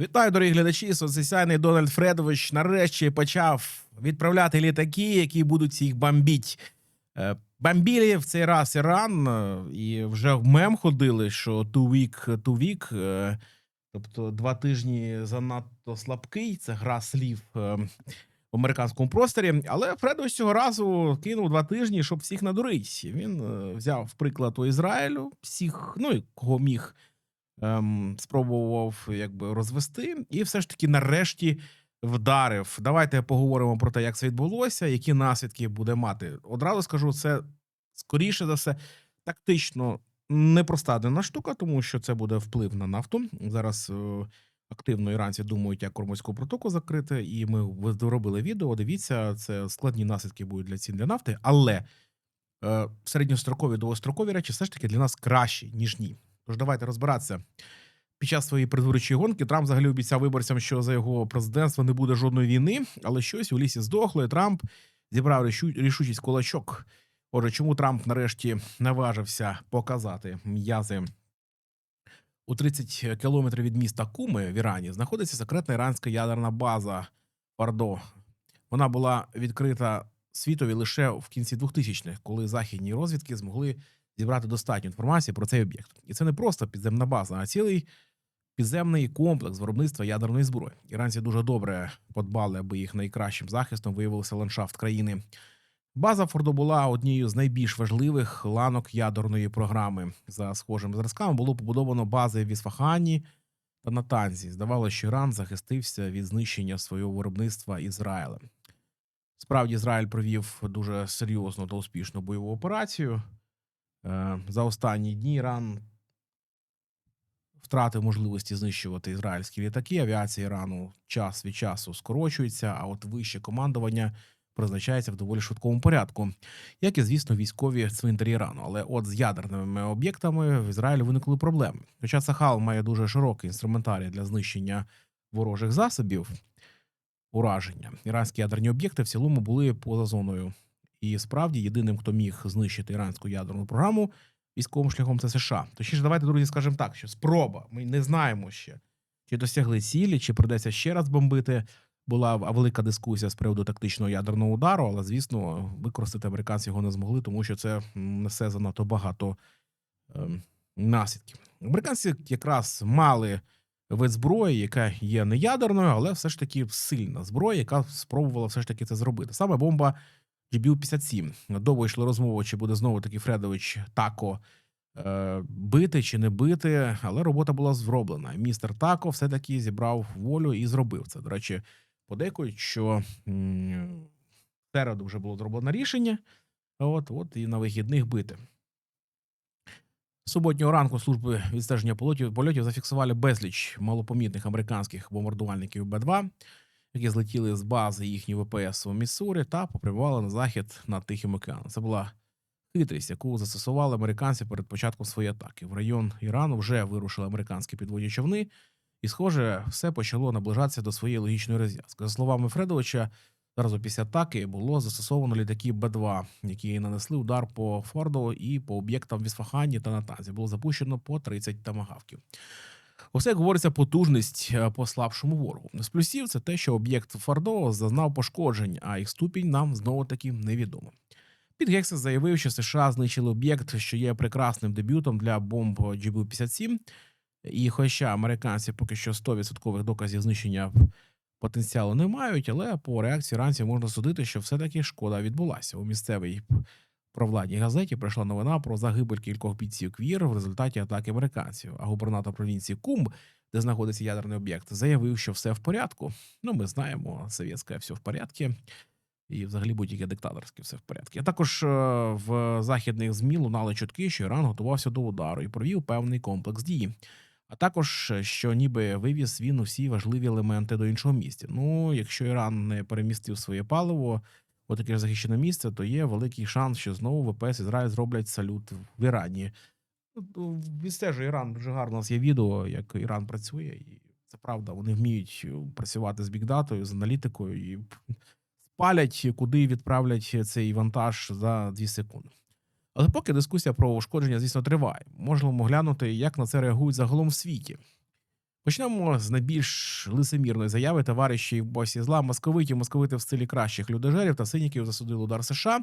Вітаю, дорогі глядачі. Соцсесійний Дональд Фредович нарешті почав відправляти літаки, які будуть їх бомбіть. Е, Бомбілі в цей раз Іран, е, і вже в мем ходили, що two week, two week, е, тобто два тижні занадто слабкий. Це гра слів в американському просторі. Але Фредович цього разу кинув два тижні, щоб всіх надурить. Він взяв приклад у Ізраїлю, всіх, ну і кого міг ем, спробував якби розвести, і все ж таки нарешті вдарив. Давайте поговоримо про те, як це відбулося, які наслідки буде мати. Одразу скажу, це скоріше за все тактично непроста дивна штука, тому що це буде вплив на нафту. Зараз е, активно іранці думають, як Кормозьку протоку закрити, і ми в- робили відео. Дивіться, це складні наслідки будуть для цін для нафти, але е, середньострокові довгострокові речі все ж таки для нас кращі, ніж ні. Тож давайте розбиратися. Під час своєї предвиборчої гонки Трамп взагалі обіцяв виборцям, що за його президентства не буде жодної війни, але щось у лісі здохло, і Трамп зібрав рішучість кулачок. Отже, чому Трамп нарешті наважився показати м'язи у 30 кілометрів від міста Куми в Ірані знаходиться секретна іранська ядерна база Пардо. Вона була відкрита світові лише в кінці 2000-х, коли західні розвідки змогли зібрати достатньо інформації про цей об'єкт. І це не просто підземна база, а цілий підземний комплекс виробництва ядерної зброї. Іранці дуже добре подбали, аби їх найкращим захистом виявився ландшафт країни. База Фордо була однією з найбільш важливих ланок ядерної програми. За схожими зразками було побудовано бази в Ісфахані та Натанзі. Здавалося, що Іран захистився від знищення свого виробництва Ізраїлем. Справді, Ізраїль провів дуже серйозну та успішну бойову операцію. Е, За останні дні Іран втратив можливості знищувати ізраїльські літаки. Авіація Ірану час від часу скорочується, а от вище командування призначається в доволі швидкому порядку, як і звісно військові цвинтарі Ірану. Але от з ядерними об'єктами в Ізраїлі виникли проблеми. Хоча Сахал має дуже широкий інструментарій для знищення ворожих засобів ураження. Іранські ядерні об'єкти в цілому були поза зоною. І справді єдиним, хто міг знищити іранську ядерну програму військовим шляхом, це США. Точніше, давайте, друзі, скажемо так, що спроба. Ми не знаємо ще, чи досягли цілі, чи придеться ще раз бомбити. Була велика дискусія з приводу тактичного ядерного удару, але звісно, використати американці його не змогли, тому що це несе занадто багато ем, наслідків. Американці якраз мали вид зброї, яка є не ядерною, але все ж таки сильна зброя, яка спробувала все ж таки це зробити. Саме бомба GBU-57. Довго йшли розмови, чи буде знову таки Фредович Тако е, бити чи не бити, але робота була зроблена. Містер Тако все-таки зібрав волю і зробив це. До речі, подейкують, що в середу вже було зроблено рішення. От, от і на вихідних бити. Суботнього ранку служби відстеження польотів зафіксували безліч малопомітних американських бомбардувальників Б-2, які злетіли з бази їхньої ВПС у Міссурі та попрямували на захід над Тихим океаном. Це була хитрість, яку застосували американці перед початком своєї атаки. В район Ірану вже вирушили американські підводні човни, і, схоже, все почало наближатися до своєї логічної розв'язки. За словами Фредовича, Зараз після атаки було застосовано літаки Б-2, які нанесли удар по Фордо і по об'єктам в Ісфахані та Натазі. Було запущено по 30 тамагавків. Усе як говориться потужність е, по слабшому ворогу. З плюсів це те, що об'єкт Фордо зазнав пошкоджень, а їх ступінь нам знову таки невідомо. Під Гексес заявив, що США знищили об'єкт, що є прекрасним дебютом для бомб GBU-57. І хоча американці поки що 100% доказів знищення потенціалу не мають, але по реакції ранців можна судити, що все-таки шкода відбулася. У місцевій провладній газеті прийшла новина про загибель кількох бійців КВІР в результаті атаки американців. А губернатор провінції Кумб, де знаходиться ядерний об'єкт, заявив, що все в порядку. Ну, ми знаємо, совєтське все в порядку. І взагалі будь-яке диктаторське все в порядку. А також е, в західних ЗМІ лунали чутки, що Іран готувався до удару і провів певний комплекс дій. А також е, що ніби вивіз він усі важливі елементи до іншого місця. Ну, якщо Іран не перемістив своє паливо у таке ж захищене місце, то є великий шанс, що знову ВПС Ізраїль зроблять салют в Ірані. Ну, Відстежує Іран дуже гарно. У нас є відео, як Іран працює, і це правда. Вони вміють працювати з бікдатою, з аналітикою і спалять, куди відправлять цей вантаж за 2 секунди. Але поки дискусія про ушкодження, звісно, триває. Можемо глянути, як на це реагують загалом в світі. Почнемо з найбільш лицемірної заяви товаришів босі зла московитів, московити в стилі кращих людожерів та синіків засудили удар США.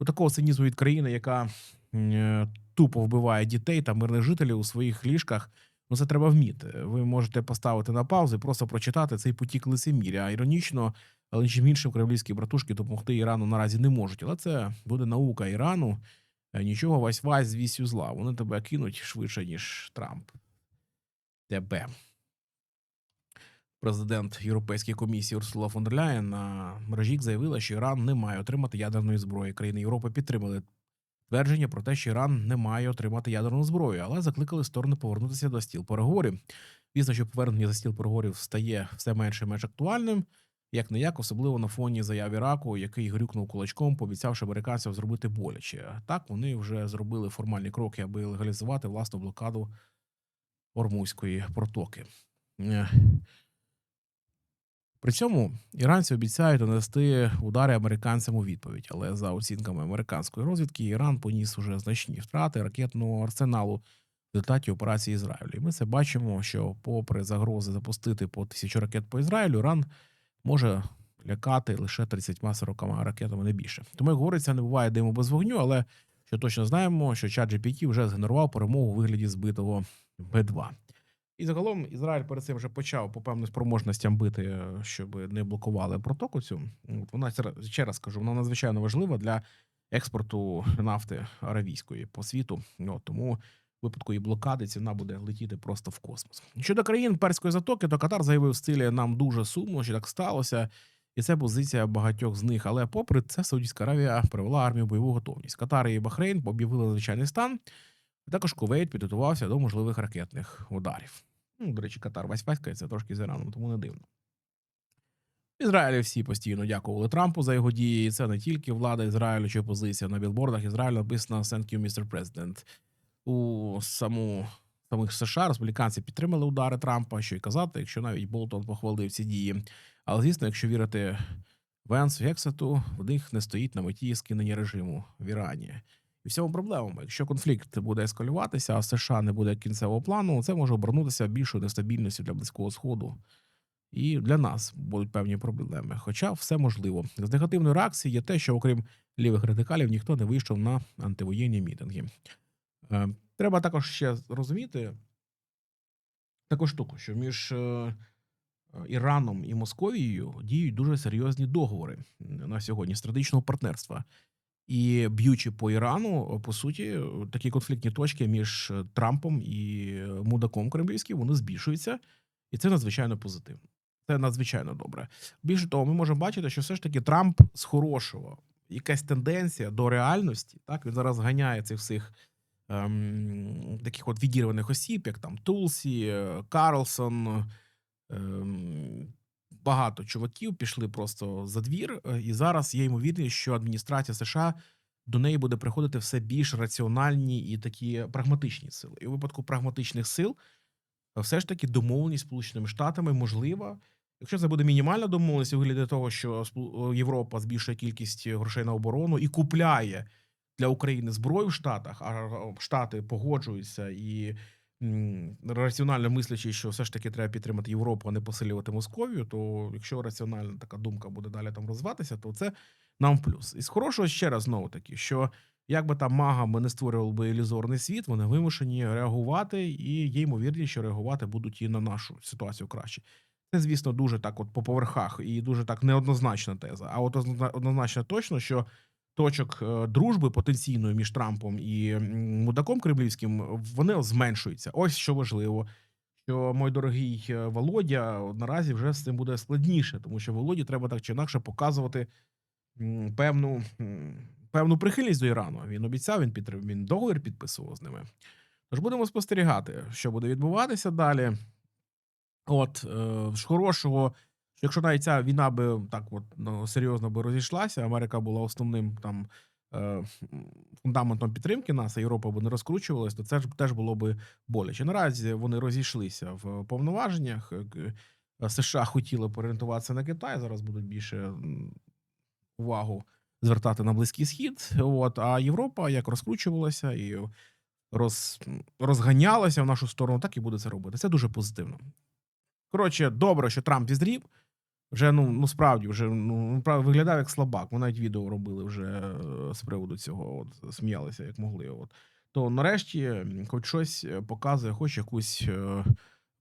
У такого цинізму від країни, яка е, тупо вбиває дітей та мирних жителів у своїх ліжках. Ну, це треба вміти. Ви можете поставити на паузу і просто прочитати цей потік лицеміря. Іронічно, але нічим іншим кремлівські братушки допомогти Ірану наразі не можуть. Але це буде наука Ірану. Е, Нічого вась вась з зла. Вони тебе кинуть швидше, ніж Трамп. Тебе. Президент Європейської комісії Урсула фон дер Ляєн на мережі заявила, що Іран не має отримати ядерної зброї. Країни Європи підтримали твердження про те, що Іран не має отримати ядерну зброю, але закликали сторони повернутися до стіл переговорів. Звісно, що повернення за стіл переговорів стає все менше і менш актуальним. Як не як, особливо на фоні заяв Іраку, який грюкнув кулачком, пообіцявши американцям зробити боляче. Так вони вже зробили формальні кроки, аби легалізувати власну блокаду Ормузької протоки. Е, При цьому іранці обіцяють нанести удари американцям у відповідь, але за оцінками американської розвідки, Іран поніс уже значні втрати ракетного арсеналу в результаті операції Ізраїлю. І ми це бачимо, що, попри загрози запустити по тисячу ракет по Ізраїлю, Іран може лякати лише 30-40 ракетами не більше. Тому, як говориться, не буває диму без вогню, але що точно знаємо, що чат GPT вже згенерував перемогу у вигляді збитого Б-2. І загалом Ізраїль перед цим вже почав по певним спроможностям бити, щоб не блокували протоку цю. Вона ще раз- кажу, вона надзвичайно важлива для експорту нафти аравійської по світу. От, тому в випадку її блокади ціна буде летіти просто в космос. Щодо країн перської затоки, то Катар заявив в стилі нам дуже сумно, що так сталося. І це позиція багатьох з них. Але попри це, Саудівська Аравія привела армію бойову готовність. Катар і Бахрейн об'явили надзвичайний стан. Також Кувейт підготувався до можливих ракетних ударів. Ну, до речі, Катар весь паскається трошки з Іраном, тому не дивно. В Ізраїлі всі постійно дякували Трампу за його дії. Це не тільки влада Ізраїлю чи опозиція на білбордах Ізраїлю написано «Thank you, Mr. President». У саму самих США республіканці підтримали удари Трампа, що й казати, якщо навіть Болтон похвалив ці дії. Але звісно, якщо вірити Венсу Гексету, в них не стоїть на меті скинення режиму в Ірані. І в цьому проблема. Якщо конфлікт буде ескалюватися, а США не буде кінцевого плану, це може обернутися більшою нестабільністю для близького сходу. І для нас будуть певні проблеми. Хоча все можливо. З негативної реакції є те, що окрім лівих радикалів ніхто не вийшов на антивоєнні мітинги. Е, Треба також ще розуміти таку штуку, що між е, Іраном і Московією діють дуже серйозні договори на сьогодні стратегічного партнерства. І б'ючи по Ірану, по суті, такі конфліктні точки між Трампом і мудаком кремлівським вони збільшуються, і це надзвичайно позитивно. Це надзвичайно добре. Більше того, ми можемо бачити, що все ж таки Трамп з хорошого якась тенденція до реальності. Так він зараз ганяє цих всіх ем, таких от відірваних осіб, як там Тулсі, е, Карлсон. Ем, багато чуваків пішли просто за двір, е, і зараз є ймовірність, що адміністрація США до неї буде приходити все більш раціональні і такі прагматичні сили. І у випадку прагматичних сил е, все ж таки домовленість Сполученими Штатами можлива. Якщо це буде мінімальна домовленість у вигляді того, що е, Європа збільшує кількість грошей на оборону і купляє для України зброю в Штатах, а Штати погоджуються і раціонально мислячи, що все ж таки треба підтримати Європу, а не посилювати Московію, то якщо раціональна така думка буде далі там розвиватися, то це нам в плюс. І з хорошого ще раз знову таки, що як би там магами не створювали би ілюзорний світ, вони вимушені реагувати, і є ймовірність, що реагувати будуть і на нашу ситуацію краще. Це, звісно, дуже так, от по поверхах, і дуже так неоднозначна теза. А от однозна- однозначно точно, що точок е, дружби потенційної між Трампом і мудаком кремлівським вони зменшуються. Ось що важливо. Що мой дорогий е, Володя наразі вже з цим буде складніше, тому що Володі треба так чи інакше показувати певну, певну прихильність до Ірану. Він обіцяв, він підтримав, він договір підписував з ними. Тож будемо спостерігати, що буде відбуватися далі. От е, хорошого, що якщо навіть ця війна би так от ну, серйозно би розійшлася, Америка була основним там е, фундаментом підтримки нас, а Європа би не розкручувалась, то це ж теж було би боляче. Наразі вони розійшлися в повноваженнях. е, е, США хотіли порієнтуватися на Китай, зараз будуть більше увагу звертати на Близький Схід. От, а Європа як розкручувалася і роз, розганялося в нашу сторону, так і буде це робити. Це дуже позитивно. Коротше, добре, що Трамп зізрів. Вже ну, ну справді вже ну правда, виглядав як слабак. Ми навіть відео робили вже е, з приводу цього. От сміялися як могли. От то нарешті хоч щось е, показує, хоч якусь е,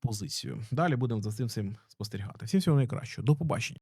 позицію. Далі будемо за цим всім спостерігати. Всім всього найкращого. До побачення.